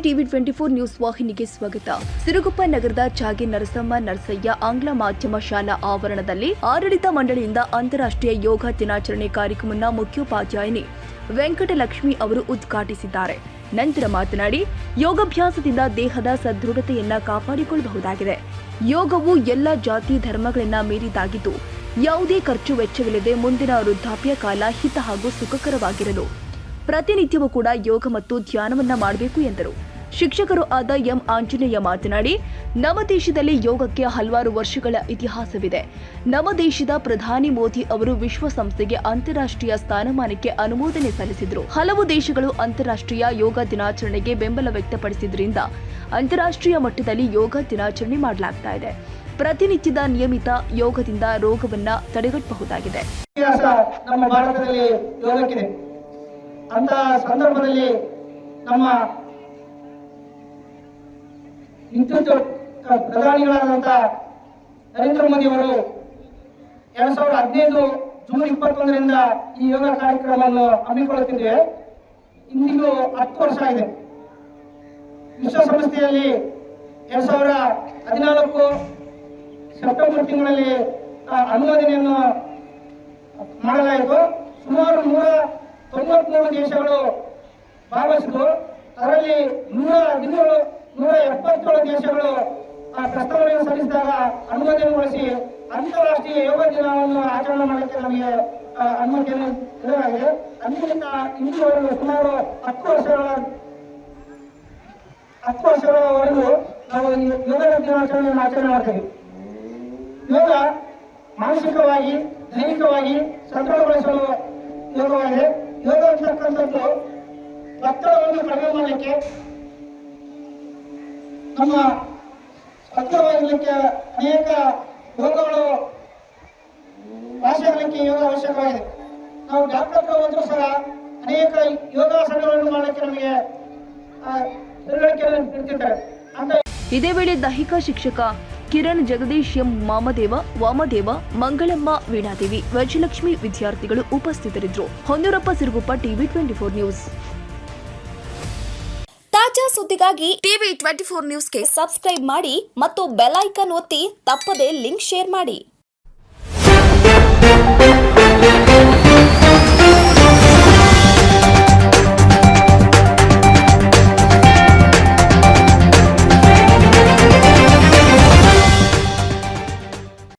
TV twenty four news ವಾಹಿನಿಗೆ ಸ್ವಾಗತ. ಸಿರುಗುಪ್ಪ ನಗರದ ಚಾಗಿ ನರಸಮ್ಮ ನರಸಯ್ಯ ಆಂಗ್ಲ ಮಾಧ್ಯಮ ಶಾಲಾ ಆವರಣದಲ್ಲಿ ಆಡಳಿತ ಮಂಡಳಿಯಿಂದ ಅಂತಾರಾಷ್ಟ್ರೀಯ ಯೋಗ ದಿನಾಚರಣೆ ಕಾರ್ಯಕ್ರಮವನ್ನು ಮುಖ್ಯೋಪಾಧ್ಯಾಯಿನಿ ವೆಂಕಟಲಕ್ಷ್ಮಿ ಅವರು ಉದ್ಘಾಟಿಸಿದ್ದಾರೆ. ನಂತರ ಮಾತನಾಡಿ, ಯೋಗಾಭ್ಯಾಸದಿಂದ ದೇಹದ ಸದೃಢತೆಯನ್ನ ಕಾಪಾಡಿಕೊಳ್ಳಬಹುದಾಗಿದೆ. ಯೋಗವು ಎಲ್ಲ ಜಾತಿ ಧರ್ಮಗಳನ್ನ ಮೀರಿದಾಗಿದ್ದು, ಯಾವುದೇ ಖರ್ಚು ವೆಚ್ಚವಿಲ್ಲದೆ ಮುಂದಿನ ವೃದ್ಧಾಪ್ಯ ಕಾಲ ಹಿತ ಹಾಗೂ ಸುಖಕರವಾಗಿರಲು ಪ್ರತಿನಿತ್ಯವೂ ಕೂಡ ಯೋಗ ಮತ್ತು ಧ್ಯಾನವನ್ನ ಮಾಡಬೇಕು ಎಂದರು. ಶಿಕ್ಷಕರು ಆದ ಎಂ. ಆಂಜನೇಯ ಮಾತನಾಡಿ, ನಮ್ಮ ದೇಶದಲ್ಲಿ ಯೋಗಕ್ಕೆ ಹಲವಾರು ವರ್ಷಗಳ ಇತಿಹಾಸವಿದೆ. ನಮ್ಮ ದೇಶದ ಪ್ರಧಾನಿ ಮೋದಿ ಅವರು ವಿಶ್ವಸಂಸ್ಥೆಗೆ ಅಂತಾರಾಷ್ಟ್ರೀಯ ಸ್ಥಾನಮಾನಕ್ಕೆ ಅನುಮೋದನೆ ಸಲ್ಲಿಸಿದ್ರು. ಹಲವು ದೇಶಗಳು ಅಂತಾರಾಷ್ಟ್ರೀಯ ಯೋಗ ದಿನಾಚರಣೆಗೆ ಬೆಂಬಲ ವ್ಯಕ್ತಪಡಿಸಿದ್ರಿಂದ ಅಂತಾರಾಷ್ಟ್ರೀಯ ಮಟ್ಟದಲ್ಲಿ ಯೋಗ ದಿನಾಚರಣೆ ಮಾಡಲಾಗ್ತಾ ಇದೆ. ಪ್ರತಿನಿತ್ಯದ ನಿಯಮಿತ ಯೋಗದಿಂದ ರೋಗವನ್ನ ತಡೆಗಟ್ಟಬಹುದಾಗಿದೆ. ಅಂತ ಸಂದರ್ಭದಲ್ಲಿ ನಮ್ಮ ಇಂತಿಂತ ಪ್ರಧಾನಿಗಳಾದಂತ ನರೇಂದ್ರ ಮೋದಿ ಅವರು ಎರಡ್ ಸಾವಿರದ ಹದಿನೈದು ಜೂನ್ ಇಪ್ಪತ್ತೊಂದರಿಂದ ಈ ಯೋಗ ಕಾರ್ಯಕ್ರಮವನ್ನು ಹಮ್ಮಿಕೊಳ್ಳುತ್ತಿದ್ದೇವೆ ಇಂದಿಗೂ ಹತ್ತು ವರ್ಷ ಆಗಿದೆ. ವಿಶ್ವಸಂಸ್ಥೆಯಲ್ಲಿ ಎರಡ್ ಸಾವಿರದ ಹದಿನಾಲ್ಕು ಸೆಪ್ಟೆಂಬರ್ ತಿಂಗಳಲ್ಲಿ ಅನುಮೋದನೆಯನ್ನು ಮಾಡಲಾಯಿತು. ತೊಂಬತ್ಮೂರು ದೇಶಗಳು ಭಾಗವಹಿಸಿದ್ರು ಅದರಲ್ಲಿ ನೂರ ಹದಿನೇಳು ನೂರ ಎಪ್ಪತ್ತೇಳು ದೇಶಗಳು ಆ ಪ್ರಸ್ತಾವನೆಯನ್ನು ಸಲ್ಲಿಸಿದಾಗ ಅನುಮೋದನೆಗೊಳಿಸಿ ಅಂತಾರಾಷ್ಟ್ರೀಯ ಯೋಗ ದಿನವನ್ನು ಆಚರಣೆ ಮಾಡಲಿಕ್ಕೆ ನಮಗೆ ಅನುಮತಿಯನ್ನು ನೀಡಲಾಗಿದೆ. ಅಂದಿನಿಂದ ಇಂದಿನವರೆಗೂ ಸುಮಾರು ಹತ್ತು ವರ್ಷಗಳ, ಹತ್ತು ವರ್ಷಗಳವರೆಗೂ ನಾವು ಯೋಗ ದಿನಾಚರಣೆಯನ್ನು ಆಚರಣೆ ಮಾಡ್ತೇವೆ. ಯೋಗ ಮಾನಸಿಕವಾಗಿ, ದೈಹಿಕವಾಗಿ ಸದೃಢಗೊಳಿಸಲು ಯೋಗವಾಗಿದೆ. ಯೋಗ ಅಂತಕ್ಕಂಥದ್ದು ಒತ್ತಡವನ್ನು ಕಡಿಮೆ ಮಾಡಲಿಕ್ಕೆ ನಮ್ಮ ಸದೃಢವಾಗಿರಲಿಕ್ಕೆ ಅನೇಕ ಯೋಗಗಳು ವಾಸಿಯಾಗಲಿಕ್ಕೆ ಯೋಗ ಅವಶ್ಯಕವಾಗಿದೆ. ನಾವು ಡಾಕ್ಟರ್ ಹೋದ್ರೂ ಸಹ ಅನೇಕ ಯೋಗಾಸನಗಳನ್ನು ಮಾಡಲಿಕ್ಕೆ ನಮಗೆ ತಿಳುವಳಿಕೆಯನ್ನು ನೀಡ್ತಿದ್ದಾರೆ. ಅಂತ ಇದೇ ವೇಳೆ ದೈಹಿಕ ಶಿಕ್ಷಕ ಕಿರಣ್, ಜಗದೀಶ್ ಎಂ ಮಾಮದೇವ, ವಾಮದೇವ, ಮಂಗಳಮ್ಮ, ವೀಣಾದೇವಿ ವಜಲಕ್ಷ್ಮಿ ವಿದ್ಯಾರ್ಥಿಗಳು ಉಪಸ್ಥಿತರಿದ್ದರು. Honnurappa, Siruguppa, TV twenty four news. ತಾಜಾ ಸುದ್ದಿಗಾಗಿ ಟಿವಿ ಟ್ವೆಂಟಿ ಫೋರ್ ನ್ಯೂಸ್ಗೆ ಸಬ್ಸ್ಕ್ರೈಬ್ ಮಾಡಿ ಮತ್ತು ಬೆಲ್ ಐಕನ್ ಒತ್ತಿ ತಪ್ಪದೇ ಲಿಂಕ್ ಶೇರ್ ಮಾಡಿ.